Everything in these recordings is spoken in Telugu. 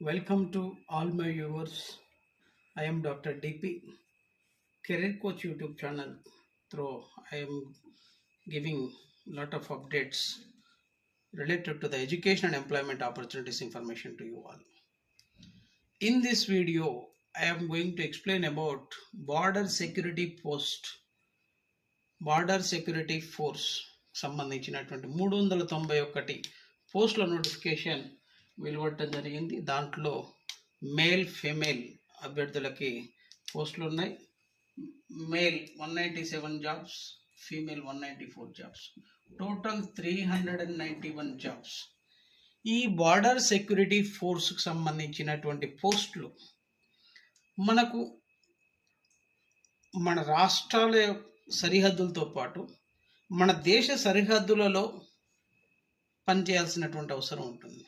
Welcome to all my yours I'm doctor DP career coach YouTube channel through I'm giving lot of updates related to the education and employment opportunities information to you all in this video I I'm going to explain about border security post border security force సంబంధించినటువంటి మూడు వందల తొంభై ఒకటి పోస్టుల నోటిఫికేషన్ వెలువడటం జరిగింది. దాంట్లో మేల్ ఫీమేల్ అభ్యర్థులకి పోస్టులు ఉన్నాయి. Male one ninety seven jobs female one ninety four jobs. Total three hundred and ninety one jobs. ఈ బార్డర్ సెక్యూరిటీ ఫోర్స్కి సంబంధించినటువంటి పోస్టులు మనకు మన రాష్ట్రాల సరిహద్దులతో పాటు మన దేశ సరిహద్దులలో పనిచేయాల్సినటువంటి అవసరం ఉంటుంది.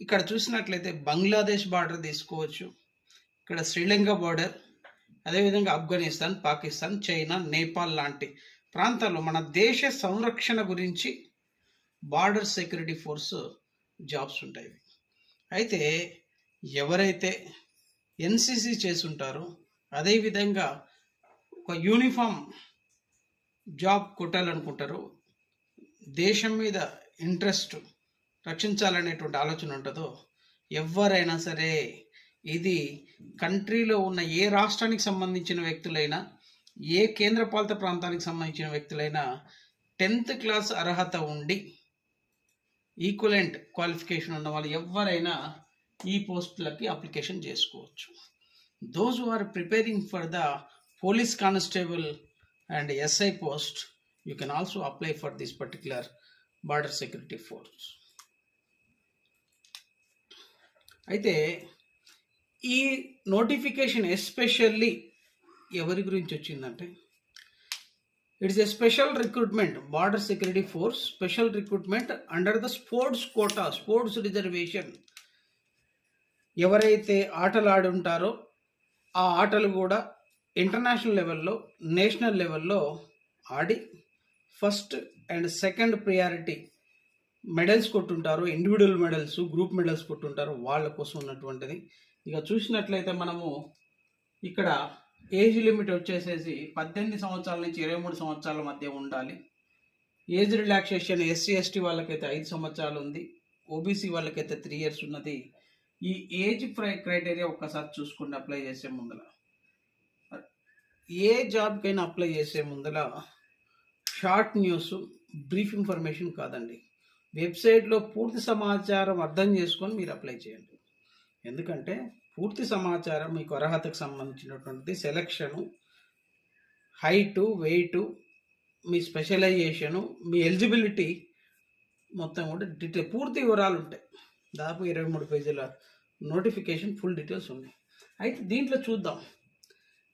ఇక్కడ చూసినట్లయితే బంగ్లాదేశ్ బార్డర్ తీసుకోవచ్చు. ఇక్కడ శ్రీలంక బార్డర్ అదేవిధంగా ఆఫ్ఘనిస్తాన్ పాకిస్తాన్ చైనా నేపాల్ లాంటి ప్రాంతాల్లో మన దేశ సంరక్షణ గురించి బార్డర్ సెక్యూరిటీ ఫోర్స్ జాబ్స్ ఉంటాయి. అయితే ఎవరైతే ఎన్సిసి చేసుంటారో అదేవిధంగా ఒక యూనిఫామ్ జాబ్ కొట్టాలనుకుంటారో దేశం మీద ఇంట్రెస్ట్ రక్షించాలనేటువంటి ఆలోచన ఉంటుందో ఎవరైనా సరే ఇది కంట్రీలో ఉన్న ఏ రాష్ట్రానికి సంబంధించిన వ్యక్తులైనా ఏ కేంద్రపాలిత ప్రాంతానికి సంబంధించిన వ్యక్తులైనా టెన్త్ క్లాస్ అర్హత ఉండి ఈక్వలెంట్ క్వాలిఫికేషన్ ఉన్న వాళ్ళు ఎవరైనా ఈ పోస్టులకి అప్లికేషన్ చేసుకోవచ్చు. Those are preparing for the police constable and SI post you can also apply for this particular border security force అయితే ఈ నోటిఫికేషన్ ఎస్పెషల్లీ ఎవరి గురించి వచ్చిందంటే it's a special recruitment border security force special recruitment under the sports quota sports reservation ఎవరైతే ఆటలు ఆడి ఉంటారో ఆ ఆటలు కూడా ఇంటర్నేషనల్ లెవెల్లో నేషనల్ లెవెల్లో ఆడి first and second priority medals కొట్టుంటారు individual medals group medals కొట్టుంటారు వాళ్ళ కోసం ఉన్నటువంటిది. ఇక చూసినట్లయితే మనము ఇక్కడ ఏజ్ లిమిట్ వచ్చేసేసి పద్దెనిమిది సంవత్సరాల నుంచి ఇరవై మూడు సంవత్సరాల మధ్య ఉండాలి. ఏజ్ రిలాక్సేషన్ ఎస్సీ ఎస్టీ వాళ్ళకైతే ఐదు సంవత్సరాలు ఉంది. ఓబీసీ వాళ్ళకైతే త్రీ ఇయర్స్ ఉన్నది. ఈ ఏజ్ క్రైటీరియా ఒక్కసారి చూసుకుని అప్లై చేసే ముందల. ఏ జాబ్కైనా అప్లై చేసే ముందల షార్ట్ న్యూస్ బ్రీఫ్ ఇన్ఫర్మేషన్ కాదండి. వెబ్సైట్లో పూర్తి సమాచారం అర్థం చేసుకొని మీరు అప్లై చేయండి. ఎందుకంటే పూర్తి సమాచారం మీకు అర్హతకు సంబంధించినటువంటి సెలక్షను హైటు వెయిటు మీ స్పెషలైజేషను మీ ఎలిజిబిలిటీ మొత్తం కూడా డీటెయిల్ పూర్తి వివరాలు ఉంటాయి. దాదాపు ఇరవై మూడు పేజీల నోటిఫికేషన్ ఫుల్ డీటెయిల్స్ ఉన్నాయి. అయితే దీంట్లో చూద్దాం.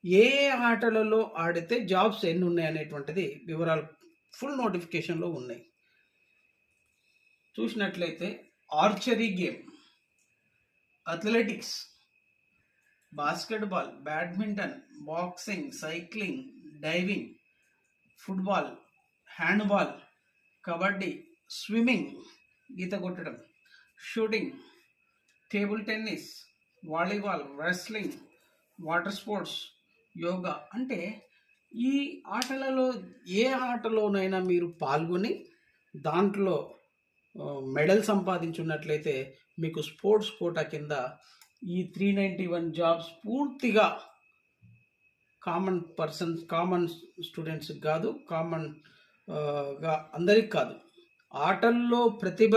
ఏ ఆటలలో ఆడితే జాబ్స్ ఎన్ని ఉన్నాయి అనేటువంటిది వివరాలు ఫుల్ నోటిఫికేషన్లో ఉన్నాయి. చూసినట్లయితే archery game athletics basketball badminton boxing cycling diving football handball kabaddi swimming ఈత కొట్టడం shooting table tennis volleyball wrestling water sports yoga అంటే ఈ ఆటలలో ఏ ఆటలోనైనా మీరు పాల్గొని దాంట్లో మెడల్ సంపాదించున్నట్లయితే మీకు స్పోర్ట్స్ కోటా కింద ఈ త్రీ నైంటీ వన్ జాబ్స్ పూర్తిగా కామన్ పర్సన్స్ కామన్ స్టూడెంట్స్కి కాదు కామన్గా అందరికి కాదు. ఆటల్లో ప్రతిభ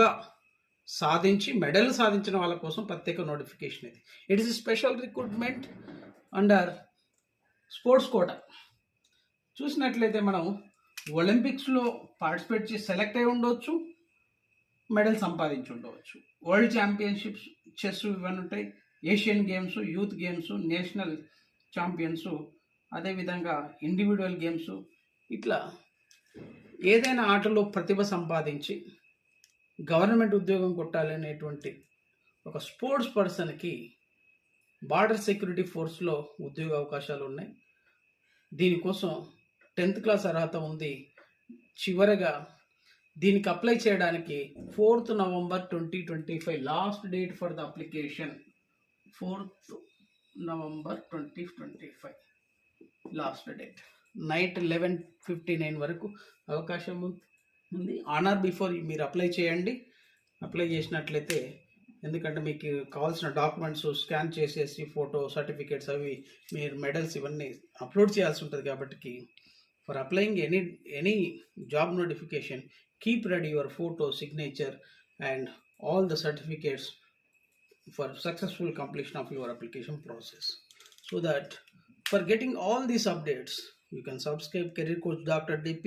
సాధించి మెడల్ సాధించిన వాళ్ళ కోసం ప్రత్యేక నోటిఫికేషన్ ఇది. It is special recruitment under sports quota చూసినట్లయితే మనం ఒలింపిక్స్లో పార్టిసిపేట్ చేసి సెలెక్ట్ అయి ఉండవచ్చు మెడల్ సంపాదించి ఉండవచ్చు వరల్డ్ ఛాంపియన్షిప్స్ చెస్ ఇవన్నీ ఉంటాయి Asian games youth games national champions అదేవిధంగా ఇండివిజువల్ గేమ్స్ ఇట్లా ఏదైనా ఆటలో ప్రతిభ సంపాదించి గవర్నమెంట్ ఉద్యోగం కొట్టాలనేటువంటి ఒక స్పోర్ట్స్ పర్సన్కి బార్డర్ సెక్యూరిటీ ఫోర్స్లో ఉద్యోగ అవకాశాలు ఉన్నాయి దీనికోసం టెన్త్ క్లాస్ అర్హత ఉంది. చివరగా దీనికి అప్లై చేయడానికి fourth November twenty twenty five last date for the application. Fourth November twenty twenty five last date. Night eleven fifty nine వరకు అవకాశం ఉంది. ఆనర్ బిఫోర్ మీరు అప్లై చేయండి. అప్లై చేసినట్లయితే ఎందుకంటే మీకు కావాల్సిన డాక్యుమెంట్స్ స్కాన్ చేసేసి ఫోటో సర్టిఫికేట్స్ అవి మీరు మెడల్స్ ఇవన్నీ అప్లోడ్ చేయాల్సి ఉంటుంది కాబట్టి for applying any any job notification keep ready your photo signature and all the certificates for successful completion of your application process so that for getting all these updates you can subscribe career coach dr dp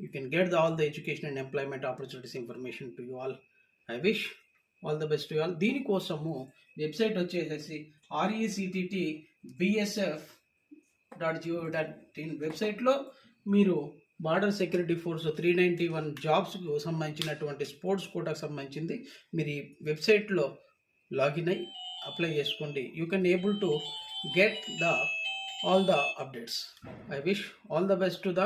you can get the, all the education and employment opportunities information to you all i wish all the best all దీనికోసము website వచ్చేసేసి E R E C T T B S F dot G O dot in వెబ్సైట్లో మీరు border security force three ninety one జాబ్స్కు సంబంధించినటువంటి స్పోర్ట్స్ కోటాకు సంబంధించింది. మీరు ఈ వెబ్సైట్లో లాగిన్ అయ్యి అప్లై చేసుకోండి. You can able to get the all the updates. I wish all the best to the